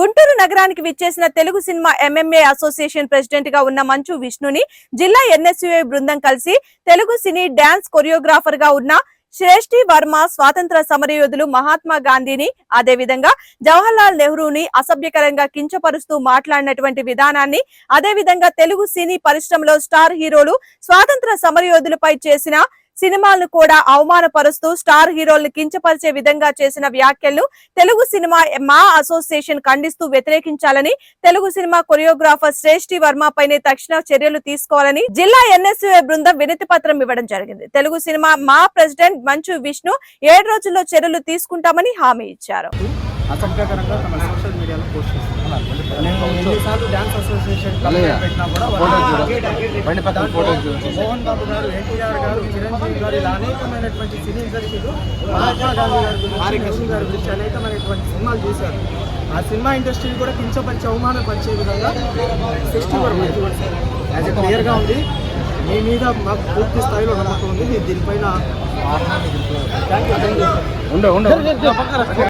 గుంటూరు నగరానికి విచ్చేసిన Telugu cinema MMA association ప్రెసిడెంట్గా ఉన్న మంచు విష్ణుని జిల్లా ఎన్ఎస్యుఐ బృందం కలిసి తెలుగు సినీ డాన్స్ కొరియోగ్రాఫర్గా ఉన్న శ్రేష్ఠి వర్మ స్వాతంత్ర సమరయోధులు మహాత్మా గాంధీని అదేవిధంగా జవహర్లాల్ నెహ్రూని అసభ్యకరంగా కించపరుస్తూ మాట్లాడినటువంటి విధానాన్ని అదేవిధంగా తెలుగు సినీ పరిశ్రమలో స్టార్ హీరోలు స్వాతంత్ర సమరయోధులపై చేసిన సినిమాలను కూడా అవమానపరుస్తూ స్టార్ హీరోలను కించపరిచే విధంగా చేసిన వ్యాఖ్యలు తెలుగు సినిమా మా అసోసియేషన్ ఖండిస్తూ వ్యతిరేకించాలని తెలుగు సినిమా కొరియోగ్రాఫర్ శ్రేష్ఠి వర్మ పైనే తక్షణ చర్యలు తీసుకోవాలని జిల్లా ఎన్ఎస్ఏ బృందం వినతి పత్రం ఇవ్వడం జరిగింది. తెలుగు సినిమా మా ప్రెసిడెంట్ మంచు విష్ణు ఏడు రోజుల్లో చర్యలు తీసుకుంటామని హామీ ఇచ్చారు. అసభ్యకరంగా తమ సోషల్ మీడియాలో పోస్ట్ చేస్తున్నారు. ఎన్నిసార్లు డ్యాన్స్ అసోసియేషన్. పెట్టినా కూడా. మోహన్ బాబు గారు ఎన్టీఆర్ గారు చిరంజీవి గారు ఇలా అనేకమైనటువంటి సినీ ఇండస్ట్రీలు మహాత్మా గాంధీ గారి గురించి నెహ్రూ గారి గురించి అనేకమైనటువంటి సినిమాలు చేశారు. ఆ సినిమా ఇండస్ట్రీని కూడా కించపరిచే అవమానపరిచే విధంగా సృష్టి వరకు యాజ్ క్లియర్గా ఉంది. మీ మీద మాకు పూర్తి స్థాయిలో నమ్మకం ఉంది. దీనిపైన